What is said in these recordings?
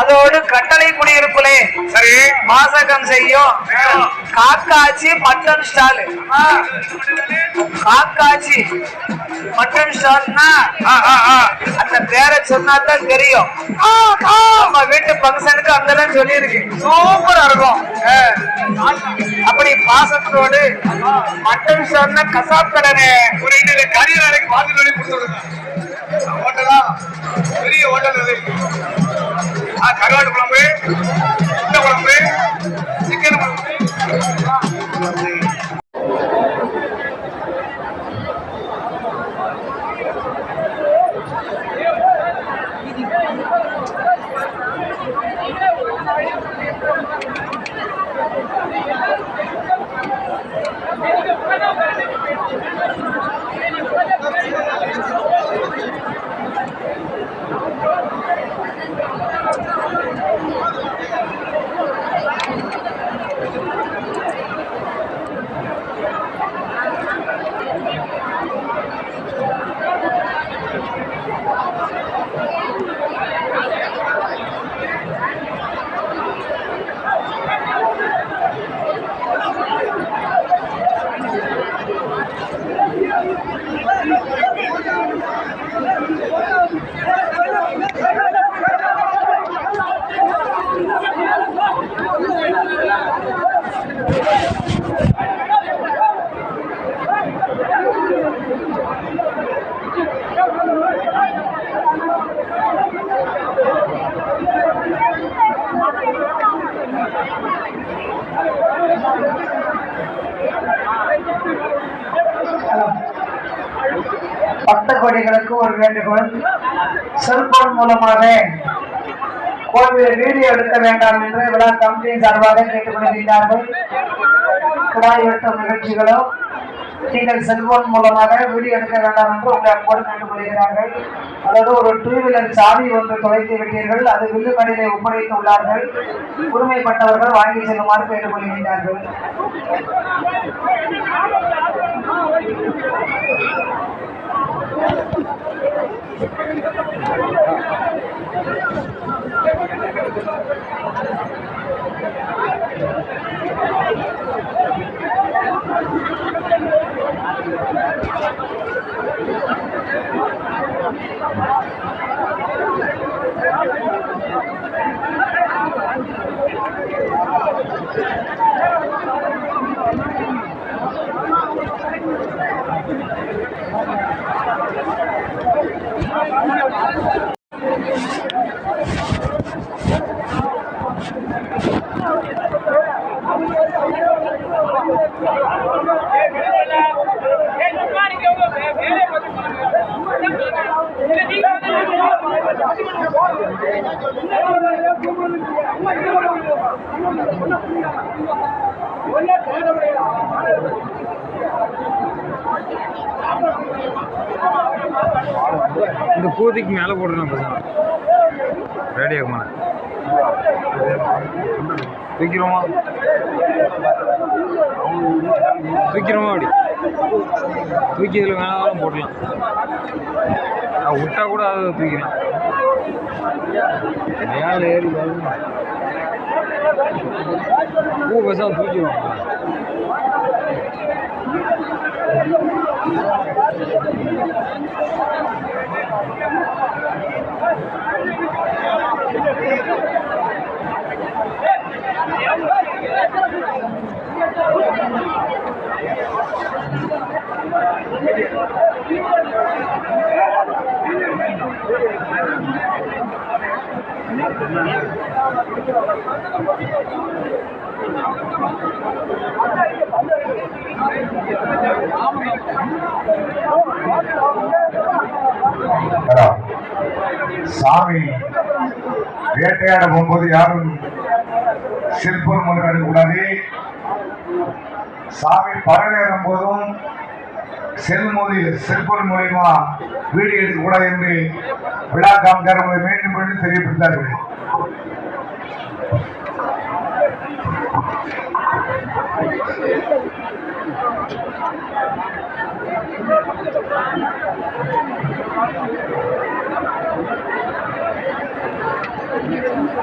அதோடு கட்டளை குடியிருப்புலே சரி. வாசகம் செய்யும். Kakkachi mutton stall. Kakkachi mutton ஸ்டால்னா. அந்த பேரை சொன்னா தான் தெரியும் நம்ம வீட்டு ஃபங்க்ஷனுக்கு அந்த சொல்லியிருக்கு. சூப்பரா இருக்கும். அப்படி பாசத்தோடு மட்டன் ஸ்டால்னா கசாப் கடனே. ஒரு இன்னொரு கறி நாளைக்கு வாசல் வழி கொடுத்து பக்த கோடிகளுக்கு ஒரு வேண்டுகோள். செல்போன் மூலமாக கோவில் வீடியோ எடுக்க வேண்டாம் என்று விழா கமிட்டியின் சார்பாக கேட்டுக்கொள்கிறார்கள் குழாய் வெட்டும் நிகழ்ச்சிகளோ நீங்கள் செல்போன் மூலமாக வீடியோ எடுக்க வேண்டாம் என்று உங்களை அன்போடு கேட்டுக்கொள்கிறார்கள். அதாவது ஒரு டூ வீலர் சாவி ஒன்று தொலைத்து விட்டீர்கள். அது வில்லுமடியிலே ஒப்படைத்து உள்ளார்கள். உரிமைப்பட்டவர்கள் வாங்கி செல்லுமாறு கேட்டுக்கொள்கிறார்கள் இந்த பூதிக்கு மேலே போட்டுருந்தேன் பசங்க ரேடியோ மேலே தூக்கிறோமா அப்படி தூக்கி இதில் வேணாலும் போடலாம். நான் விட்டா கூட அதை தூக்கலாம் மேலே ஏறி பூ பேசாம தூக்கிடுவாங்க சாமி வேட்டையாட போகும்போது யாரும் செல்போன் மூலம் எடுக்கக்கூடாது சாமி பழனேறும் போதும். செல்மொழி மூலி செல்போன் மூலியமா வீடியோ எடுக்கக்கூடாது என்று விழா காமக்காரர்களை மீண்டும் மீண்டும் தெரியப்படுத்தார்கள்.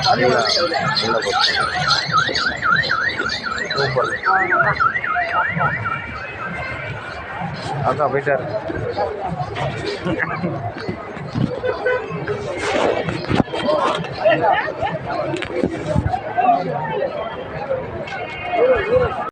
நல்லா நல்லா போச்சு சூப்பர் அக்கா போயிட்டாரு